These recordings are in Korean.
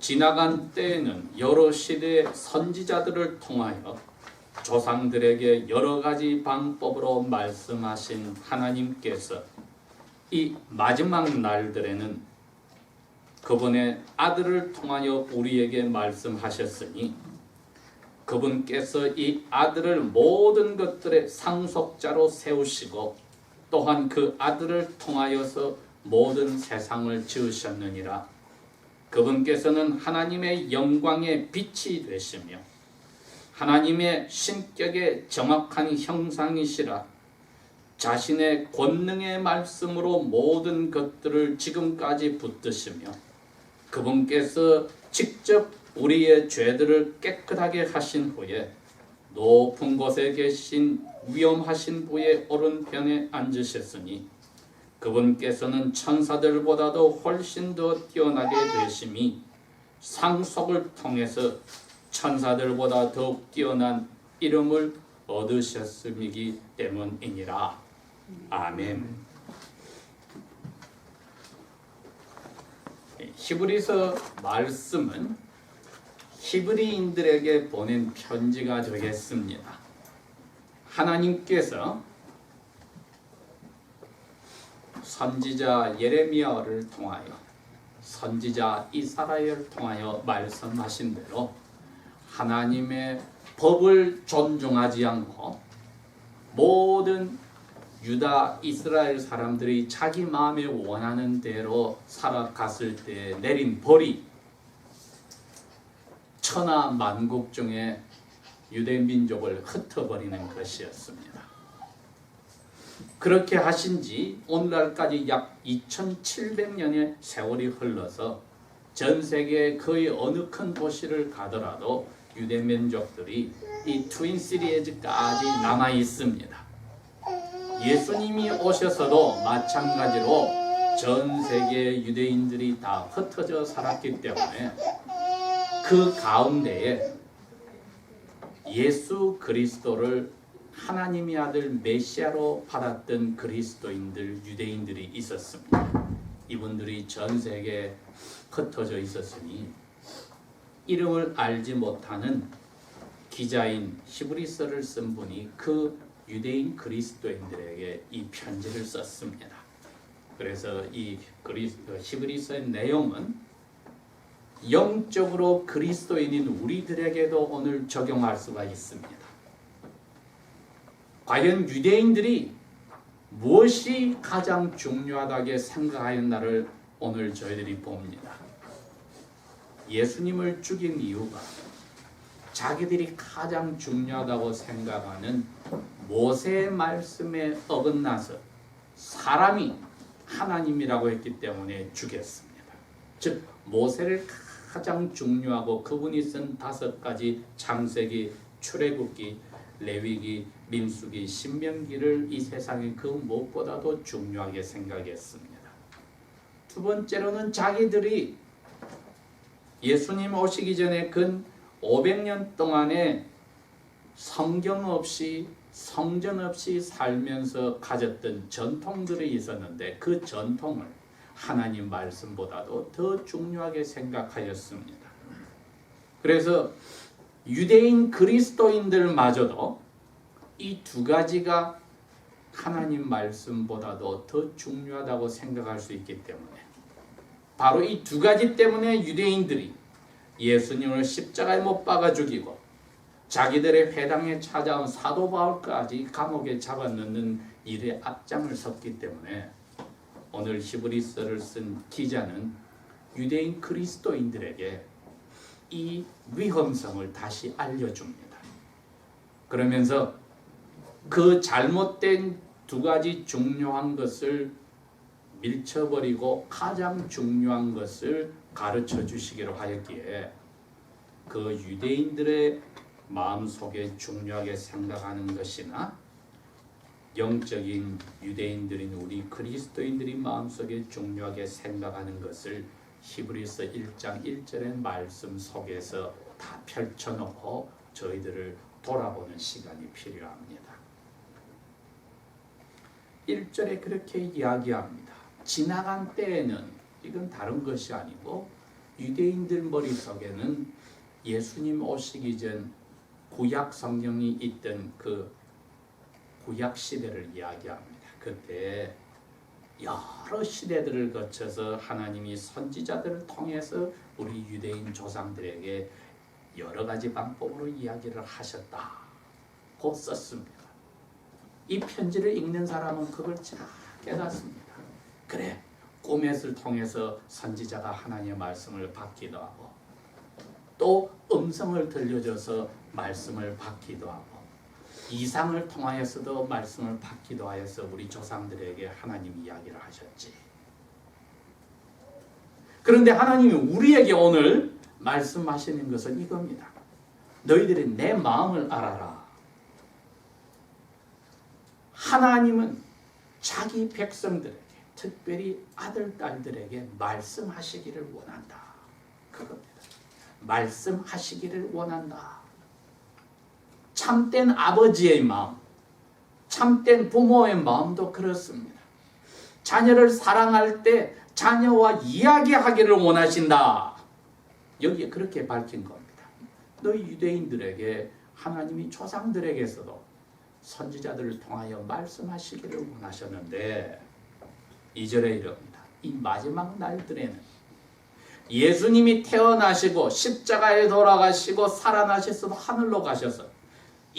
지나간 때에는 여러 시대의 선지자들을 통하여 조상들에게 여러 가지 방법으로 말씀하신 하나님께서 이 마지막 날들에는 그분의 아들을 통하여 우리에게 말씀하셨으니 그분께서 이 아들을 모든 것들의 상속자로 세우시고 또한 그 아들을 통하여서 모든 세상을 지으셨느니라. 그분께서는 하나님의 영광의 빛이 되시며 하나님의 신격의 정확한 형상이시라. 자신의 권능의 말씀으로 모든 것들을 지금까지 붙드시며 그분께서 직접 우리의 죄들을 깨끗하게 하신 후에 높은 곳에 계신 위엄하신 부의 오른편에 앉으셨으니 그분께서는 천사들보다도 훨씬 더 뛰어나게 되심이 상속을 통해서 천사들보다 더욱 뛰어난 이름을 얻으셨음이기 때문이니라. 아멘. 히브리서 말씀은 히브리인들에게 보낸 편지가 되겠습니다. 하나님께서 선지자 예레미야를 통하여 선지자 이사라엘을 통하여 말씀하신 대로 하나님의 법을 존중하지 않고 모든 유다 이스라엘 사람들이 자기 마음에 원하는 대로 살아갔을 때 내린 벌이 천하 만국 중에 유대 민족을 흩어버리는 것이었습니다. 그렇게 하신 지 오늘날까지 약 2700년의 세월이 흘러서 전 세계 거의 어느 큰 도시를 가더라도 유대 민족들이 이 트윈 시리즈까지 남아 있습니다. 예수님이 오셔서도 마찬가지로 전 세계 유대인들이 다 흩어져 살았기 때문에 그 가운데에 예수 그리스도를 하나님의 아들 메시아로 받았던 그리스도인들 유대인들이 있었습니다. 이분들이 전 세계에 흩어져 있었으니 이름을 알지 못하는 기자인 히브리서를 쓴 분이 그 유대인 그리스도인들에게 이 편지를 썼습니다. 그래서 이 그리스 히브리서의 내용은 영적으로 그리스도인인 우리들에게도 오늘 적용할 수가 있습니다. 과연 유대인들이 무엇이 가장 중요하다게 생각하였나를 오늘 저희들이 봅니다. 예수님을 죽인 이유가 자기들이 가장 중요하다고 생각하는 모세의 말씀에 어긋나서 사람이 하나님이라고 했기 때문에 죽였습니다. 즉 모세를 가장 중요하고 그분이 쓴 다섯 가지 창세기, 출애굽기, 레위기, 민수기, 신명기를 이 세상에 그 무엇보다도 중요하게 생각했습니다. 두 번째로는 자기들이 예수님 오시기 전에 근 500년 동안에 성경 없이 성전 없이 살면서 가졌던 전통들이 있었는데 그 전통을 하나님 말씀보다도 더 중요하게 생각하였습니다. 그래서 유대인 그리스도인들마저도 이 두 가지가 하나님 말씀보다도 더 중요하다고 생각할 수 있기 때문에 바로 이 두 가지 때문에 유대인들이 예수님을 십자가에 못 박아 죽이고 자기들의 회당에 찾아온 사도 바울까지 감옥에 잡아넣는 일에 앞장을 섰기 때문에 오늘 히브리서를 쓴 기자는 유대인 그리스도인들에게 이 위험성을 다시 알려줍니다. 그러면서 그 잘못된 두 가지 중요한 것을 밀쳐버리고 가장 중요한 것을 가르쳐 주시기로 하였기에 그 유대인들의 마음속에 중요하게 생각하는 것이나 영적인 유대인들인 우리 그리스도인들이 마음속에 중요하게 생각하는 것을 히브리서 1장 1절의 말씀 속에서 다 펼쳐놓고 저희들을 돌아보는 시간이 필요합니다. 1절에 그렇게 이야기합니다. 지나간 때에는 이건 다른 것이 아니고 유대인들 머릿속에는 예수님 오시기 전 구약 성경이 있던 그 구약 시대를 이야기합니다. 그때 여러 시대들을 거쳐서 하나님이 선지자들을 통해서 우리 유대인 조상들에게 여러 가지 방법으로 이야기를 하셨다고 썼습니다. 이 편지를 읽는 사람은 그걸 잘 깨닫습니다. 그래, 꿈에을 통해서 선지자가 하나님의 말씀을 받기도 하고 또 음성을 들려줘서 말씀을 받기도 하고 이상을 통하여서도 말씀을 받기도 하여서 우리 조상들에게 하나님 이야기를 하셨지. 그런데 하나님이 우리에게 오늘 말씀하시는 것은 이겁니다. 너희들이 내 마음을 알아라. 하나님은 자기 백성들에게 특별히 아들 딸들에게 말씀하시기를 원한다. 그겁니다. 말씀하시기를 원한다. 참된 아버지의 마음, 참된 부모의 마음도 그렇습니다. 자녀를 사랑할 때 자녀와 이야기하기를 원하신다. 여기에 그렇게 밝힌 겁니다. 너희 유대인들에게 하나님이 조상들에게서도 선지자들을 통하여 말씀하시기를 원하셨는데 2절에 이럽니다. 이 마지막 날들에는 예수님이 태어나시고 십자가에 돌아가시고 살아나셔서 하늘로 가셔서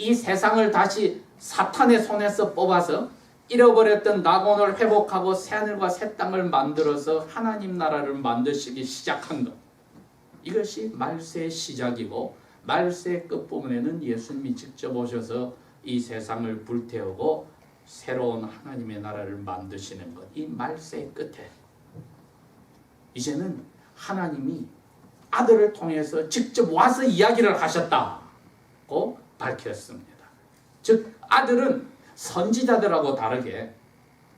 이 세상을 다시 사탄의 손에서 뽑아서 잃어버렸던 낙원을 회복하고 새하늘과 새 땅을 만들어서 하나님 나라를 만드시기 시작한 것. 이것이 말세의 시작이고 말세의 끝부분에는 예수님이 직접 오셔서 이 세상을 불태우고 새로운 하나님의 나라를 만드시는 것. 이 말세의 끝에 이제는 하나님이 아들을 통해서 직접 와서 이야기를 하셨다고 밝혔습니다. 즉 아들은 선지자들하고 다르게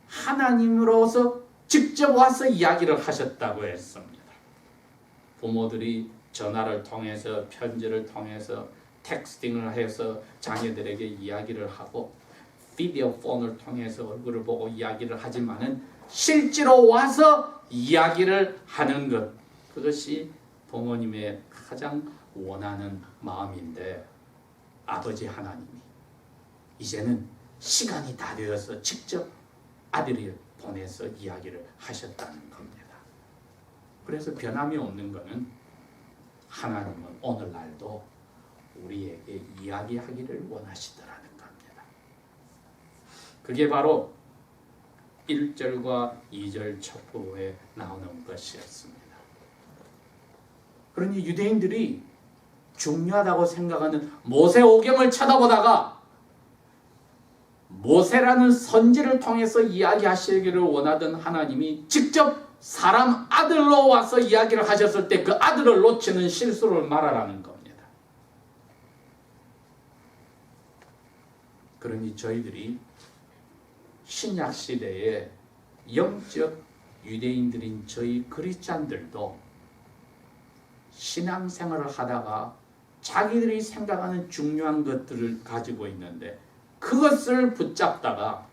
하나님으로서 직접 와서 이야기를 하셨다고 했습니다. 부모들이 전화를 통해서 편지를 통해서 텍스팅을 해서 자녀들에게 이야기를 하고 비디오 폰을 통해서 얼굴을 보고 이야기를 하지만은 실제로 와서 이야기를 하는 것 그것이 부모님의 가장 원하는 마음인데 아버지 하나님이 이제는 시간이 다 되어서 직접 아들을 보내서 이야기를 하셨다는 겁니다. 그래서 변함이 없는 것은 하나님은 오늘날도 우리에게 이야기하기를 원하시더라는 겁니다. 그게 바로 1절과 2절 첩보에 나오는 것이었습니다. 그러니 유대인들이 중요하다고 생각하는 모세 오경을 쳐다보다가 모세라는 선지를 통해서 이야기하시기를 원하던 하나님이 직접 사람 아들로 와서 이야기를 하셨을 때 그 아들을 놓치는 실수를 말하라는 겁니다. 그러니 저희들이 신약 시대에 영적 유대인들인 저희 크리스찬들도 신앙생활을 하다가 자기들이 생각하는 중요한 것들을 가지고 있는데 그것을 붙잡다가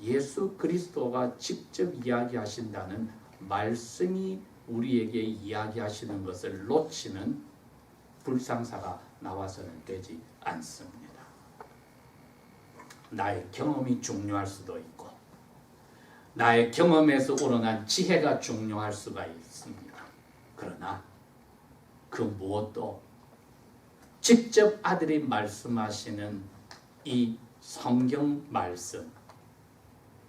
예수 그리스도가 직접 이야기하신다는 말씀이 우리에게 이야기하시는 것을 놓치는 불상사가 나와서는 되지 않습니다. 나의 경험이 중요할 수도 있고 나의 경험에서 우러난 지혜가 중요할 수가 있습니다. 그러나 그 무엇도 직접 아들이 말씀하시는 이 성경 말씀,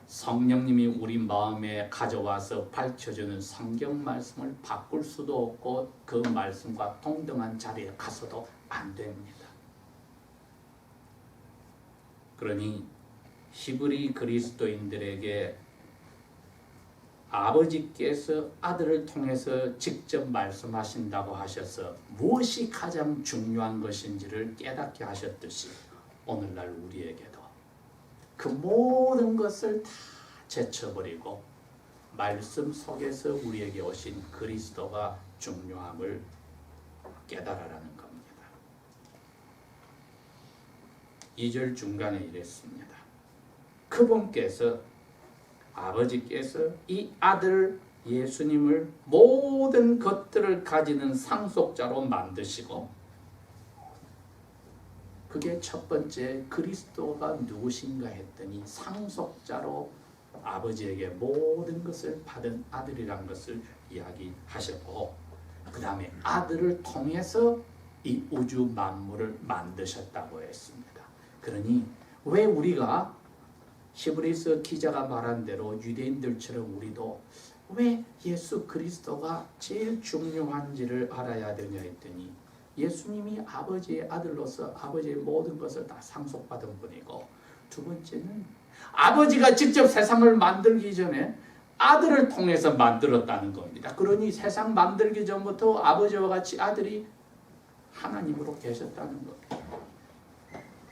성령님이 우리 마음에 가져와서 밝혀주는 성경 말씀을 바꿀 수도 없고 그 말씀과 동등한 자리에 가서도 안 됩니다. 그러니 히브리 그리스도인들에게 아버지께서 아들을 통해서 직접 말씀하신다고 하셔서 무엇이 가장 중요한 것인지를 깨닫게 하셨듯이 오늘날 우리에게도 그 모든 것을 다 제쳐버리고 말씀 속에서 우리에게 오신 그리스도가 중요함을 깨달아라는 겁니다. 2절 중간에 이랬습니다. 그분께서 아버지께서 이 아들 예수님을 모든 것들을 가지는 상속자로 만드시고 그게 첫 번째 그리스도가 누구신가 했더니 상속자로 아버지에게 모든 것을 받은 아들이란 것을 이야기하셨고 그 다음에 아들을 통해서 이 우주 만물을 만드셨다고 했습니다. 그러니 왜 우리가 히브리서 기자가 말한 대로 유대인들처럼 우리도 왜 예수 그리스도가 제일 중요한지를 알아야 되냐 했더니 예수님이 아버지의 아들로서 아버지의 모든 것을 다 상속받은 분이고 두 번째는 아버지가 직접 세상을 만들기 전에 아들을 통해서 만들었다는 겁니다. 그러니 세상 만들기 전부터 아버지와 같이 아들이 하나님으로 계셨다는 겁니다.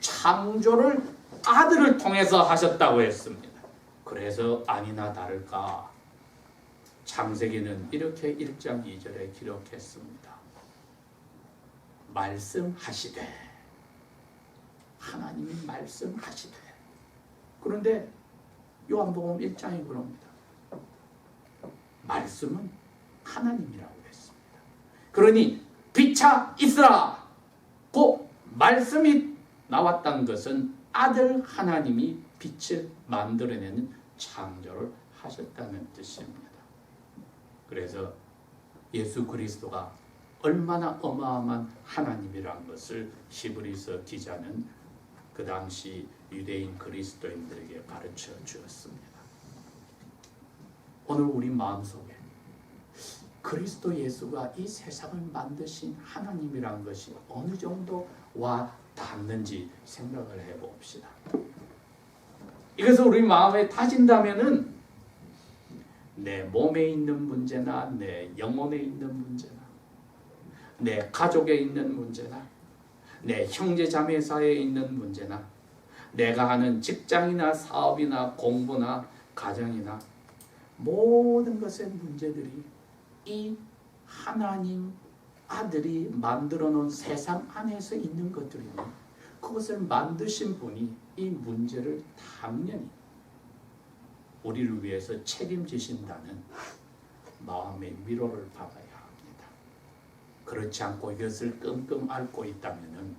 창조를 아들을 통해서 하셨다고 했습니다. 그래서 아니나 다를까 창세기는 이렇게 1장 2절에 기록했습니다. 말씀하시되 하나님이 말씀하시되 그런데 요한복음 1장이 그럽니다. 말씀은 하나님이라고 했습니다. 그러니 빛차 있으라 고 말씀이 나왔다는 것은 아들 하나님이 빛을 만들어내는 창조를 하셨다는 뜻입니다. 그래서 예수 그리스도가 얼마나 어마어마한 하나님이란 것을 히브리서 기자는 그 당시 유대인 그리스도인들에게 가르쳐 주었습니다. 오늘 우리 마음속에 그리스도 예수가 이 세상을 만드신 하나님이란 것이 어느 정도 와 닿는지 생각을 해봅시다. 이것을 우리 마음에 다진다면은 내 몸에 있는 문제나 내 영혼에 있는 문제나 내 가족에 있는 문제나 내 형제 자매 사이에 있는 문제나 내가 하는 직장이나 사업이나 공부나 가정이나 모든 것의 문제들이 이 하나님 아들이 만들어 놓은 세상 안에서 있는 것들이니 그것을 만드신 분이 이 문제를 당연히 우리를 위해서 책임지신다는 마음의 위로를 받아야 합니다. 그렇지 않고 이것을 끙끙 앓고 있다면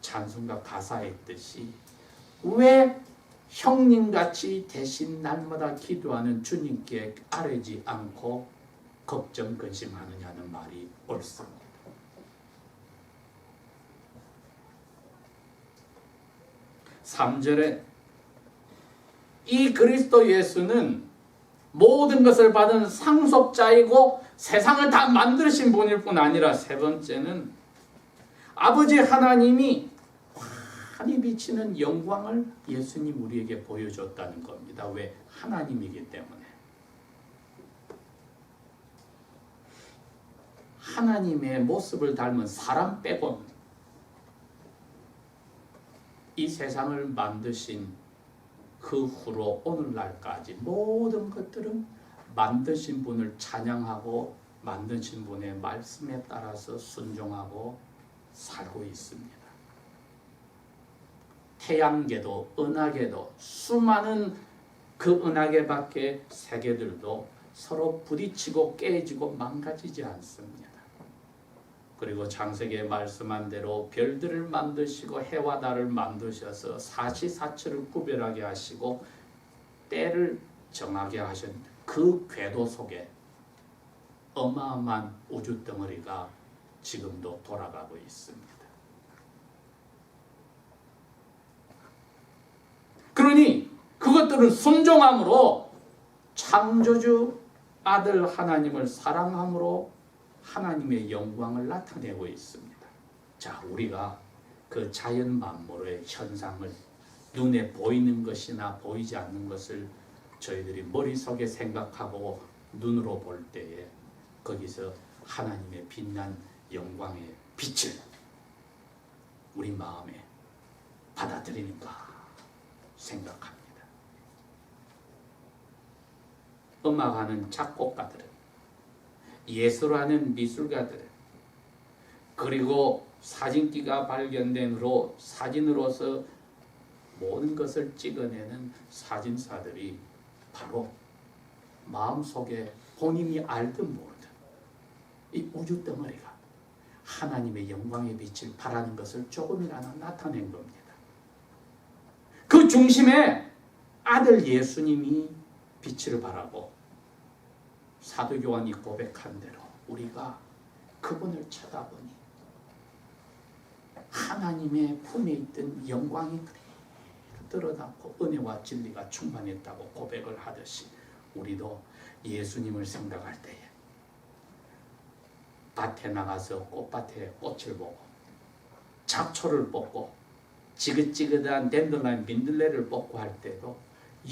찬송가 가사에 있듯이 왜 형님같이 대신 날마다 기도하는 주님께 아뢰지 않고 걱정 근심하느냐는 말이 옳습니다. 삼절에이 그리스도 예수는 모든 것을 받은 상속자이고 세상을 다 만드신 분일 뿐 아니라 세 번째는 아버지 하나님이 환히 비치는 영광을 예수님 우리에게 보여줬다는 겁니다. 왜? 하나님이기 때문에. 하나님의 모습을 닮은 사람 빼곤 이 세상을 만드신 그 후로 오늘날까지 모든 것들은 만드신 분을 찬양하고 만드신 분의 말씀에 따라서 순종하고 살고 있습니다. 태양계도 은하계도 수많은 그 은하계 밖의 세계들도 서로 부딪히고 깨지고 망가지지 않습니다. 그리고 창세기에 말씀한 대로 별들을 만드시고 해와 달을 만드셔서 사시사철을 구별하게 하시고 때를 정하게 하신 그 궤도 속에 어마어마한 우주 덩어리가 지금도 돌아가고 있습니다. 그러니 그것들은 순종함으로 창조주 아들 하나님을 사랑함으로 하나님의 영광을 나타내고 있습니다. 자, 우리가 그 자연 만물의 현상을 눈에 보이는 것이나 보이지 않는 것을 저희들이 머릿속에 생각하고 눈으로 볼 때에 거기서 하나님의 빛난 영광의 빛을 우리 마음에 받아들이는가 생각합니다. 음악하는 작곡가들은 예술하는 미술가들 그리고 사진기가 발견된 후로 사진으로서 모든 것을 찍어내는 사진사들이 바로 마음속에 본인이 알든 모르든 이 우주 덩어리가 하나님의 영광의 빛을 바라는 것을 조금이라도 나타낸 겁니다. 그 중심에 아들 예수님이 빛을 바라고 사도 요한이 고백한 대로 우리가 그분을 쳐다보니 하나님의 품에 있던 영광이 드러나고 은혜와 진리가 충만했다고 고백을 하듯이 우리도 예수님을 생각할 때에 밭에 나가서 꽃밭에 꽃을 보고 잡초를 뽑고 지긋지긋한 덴들라인 민들레를 뽑고 할 때도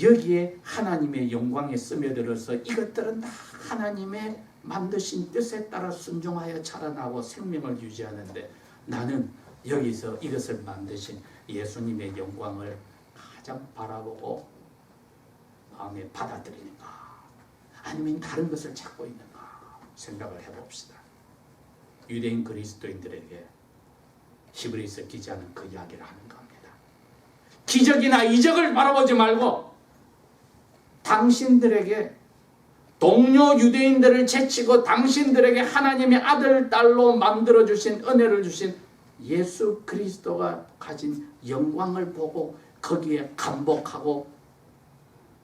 여기에 하나님의 영광에 스며들어서 이것들은 다 하나님의 만드신 뜻에 따라 순종하여 자라나고 생명을 유지하는데 나는 여기서 이것을 만드신 예수님의 영광을 가장 바라보고 마음에 받아들이는가 아니면 다른 것을 찾고 있는가 생각을 해봅시다. 유대인 그리스도인들에게 히브리서 기자는 그 이야기를 하는 겁니다. 기적이나 이적을 바라보지 말고 당신들에게 동료 유대인들을 제치고 당신들에게 하나님의 아들 딸로 만들어 주신 은혜를 주신 예수 그리스도가 가진 영광을 보고 거기에 감복하고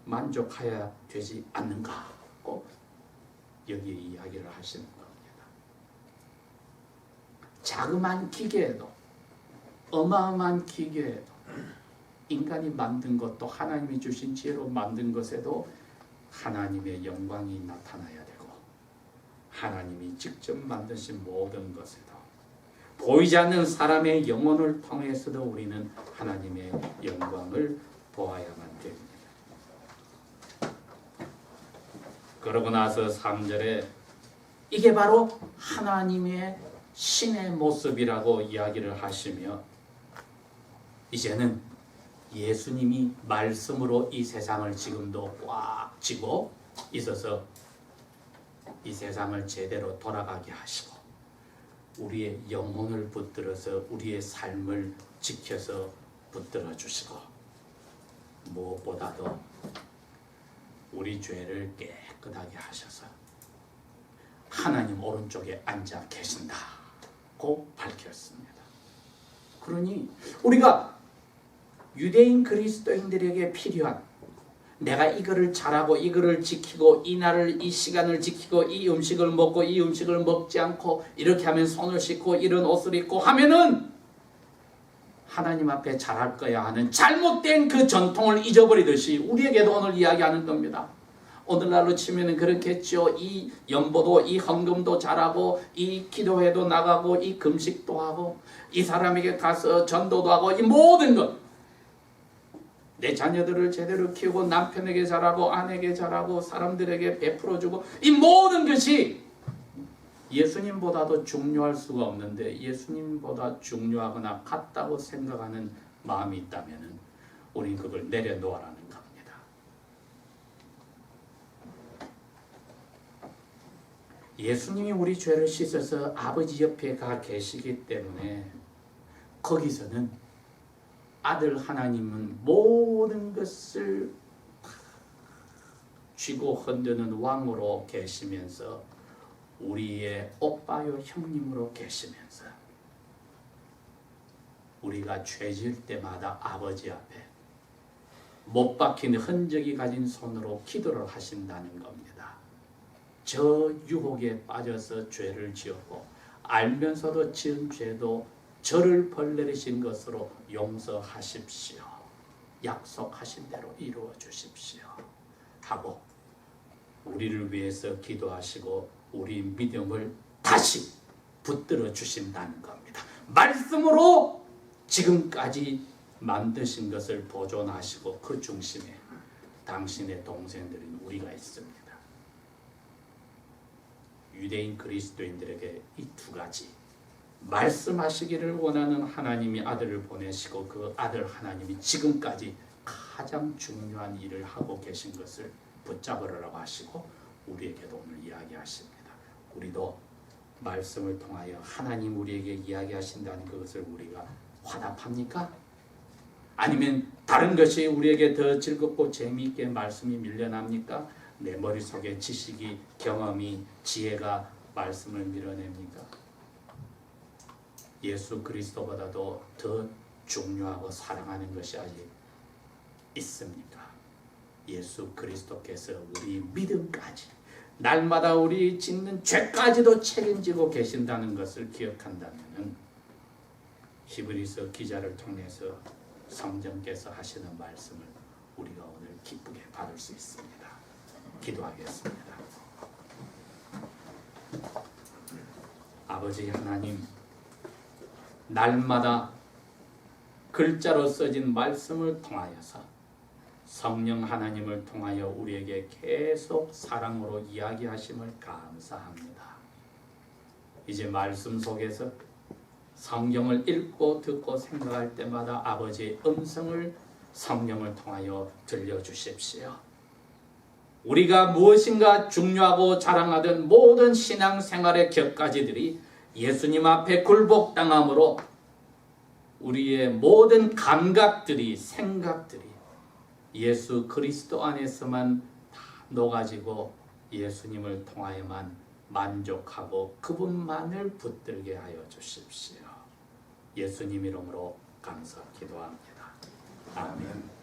만족해야 되지 않는가 꼭 여기에 이야기를 하시는 겁니다. 자그마한 기계에도 어마어마한 기계에도 인간이 만든 것도 하나님이 주신 지혜로 만든 것에도 하나님의 영광이 나타나야 되고 하나님이 직접 만드신 모든 것에도 보이지 않는 사람의 영혼을 통해서도 우리는 하나님의 영광을 보아야만 됩니다. 그러고 나서 3절에 이게 바로 하나님의 신의 모습이라고 이야기를 하시며 이제는 예수님이 말씀으로 이 세상을 지금도 꽉 쥐고 있어서 이 세상을 제대로 돌아가게 하시고 우리의 영혼을 붙들어서 우리의 삶을 지켜서 붙들어 주시고 무엇보다도 우리 죄를 깨끗하게 하셔서 하나님 오른쪽에 앉아 계신다고 밝혔습니다. 그러니 우리가 유대인 그리스도인들에게 필요한 내가 이거를 잘하고 이거를 지키고 이 날을 이 시간을 지키고 이 음식을 먹고 이 음식을 먹지 않고 이렇게 하면 손을 씻고 이런 옷을 입고 하면은 하나님 앞에 잘할 거야 하는 잘못된 그 전통을 잊어버리듯이 우리에게도 오늘 이야기하는 겁니다. 오늘날로 치면은 그렇겠죠. 이 연보도 이 헌금도 잘하고 이 기도회도 나가고 이 금식도 하고 이 사람에게 가서 전도도 하고 이 모든 것. 내 자녀들을 제대로 키우고 남편에게 잘하고 아내에게 잘하고 사람들에게 베풀어 주고 이 모든 것이 예수님보다도 중요할 수가 없는데 예수님보다 중요하거나 같다고 생각하는 마음이 있다면은 우린 그걸 내려놓으라는 겁니다. 예수님이 우리 죄를 씻어서 아버지 옆에 가 계시기 때문에 거기서는 아들 하나님은 모든 것을 쥐고 흔드는 왕으로 계시면서 우리의 오빠요 형님으로 계시면서 우리가 죄질 때마다 아버지 앞에 못 박힌 흔적이 가진 손으로 기도를 하신다는 겁니다. 저 유혹에 빠져서 죄를 지었고 알면서도 지은 죄도 저를 벌내리신 것으로 용서하십시오. 약속하신 대로 이루어 주십시오. 하고 우리를 위해서 기도하시고 우리 믿음을 다시 붙들어 주신다는 겁니다. 말씀으로 지금까지 만드신 것을 보존하시고 그 중심에 당신의 동생들인 우리가 있습니다. 유대인 그리스도인들에게 이 두 가지 말씀하시기를 원하는 하나님이 아들을 보내시고 그 아들 하나님이 지금까지 가장 중요한 일을 하고 계신 것을 붙잡으라고 하시고 우리에게도 오늘 이야기하십니다. 우리도 말씀을 통하여 하나님 우리에게 이야기하신다는 그것을 우리가 화답합니까? 아니면 다른 것이 우리에게 더 즐겁고 재미있게 말씀이 밀려납니까? 내 머릿속에 지식이 경험이 지혜가 말씀을 밀어냅니까? 예수 그리스도보다도 더 중요하고 사랑하는 것이 아직 있습니까? 예수 그리스도께서 우리 믿음까지 날마다 우리 짓는 죄까지도 책임지고 계신다는 것을 기억한다면 히브리서 기자를 통해서 성령께서 하시는 말씀을 우리가 오늘 기쁘게 받을 수 있습니다. 기도하겠습니다. 아버지 하나님 날마다 글자로 써진 말씀을 통하여서 성령 하나님을 통하여 우리에게 계속 사랑으로 이야기하심을 감사합니다. 이제 말씀 속에서 성경을 읽고 듣고 생각할 때마다 아버지의 음성을 성령을 통하여 들려주십시오. 우리가 무엇인가 중요하고 자랑하던 모든 신앙생활의 격가지들이 예수님 앞에 굴복당함으로 우리의 모든 감각들이 생각들이 예수 그리스도 안에서만 다 녹아지고 예수님을 통하여만 만족하고 그분만을 붙들게 하여 주십시오. 예수님 이름으로 감사 기도합니다. 아멘.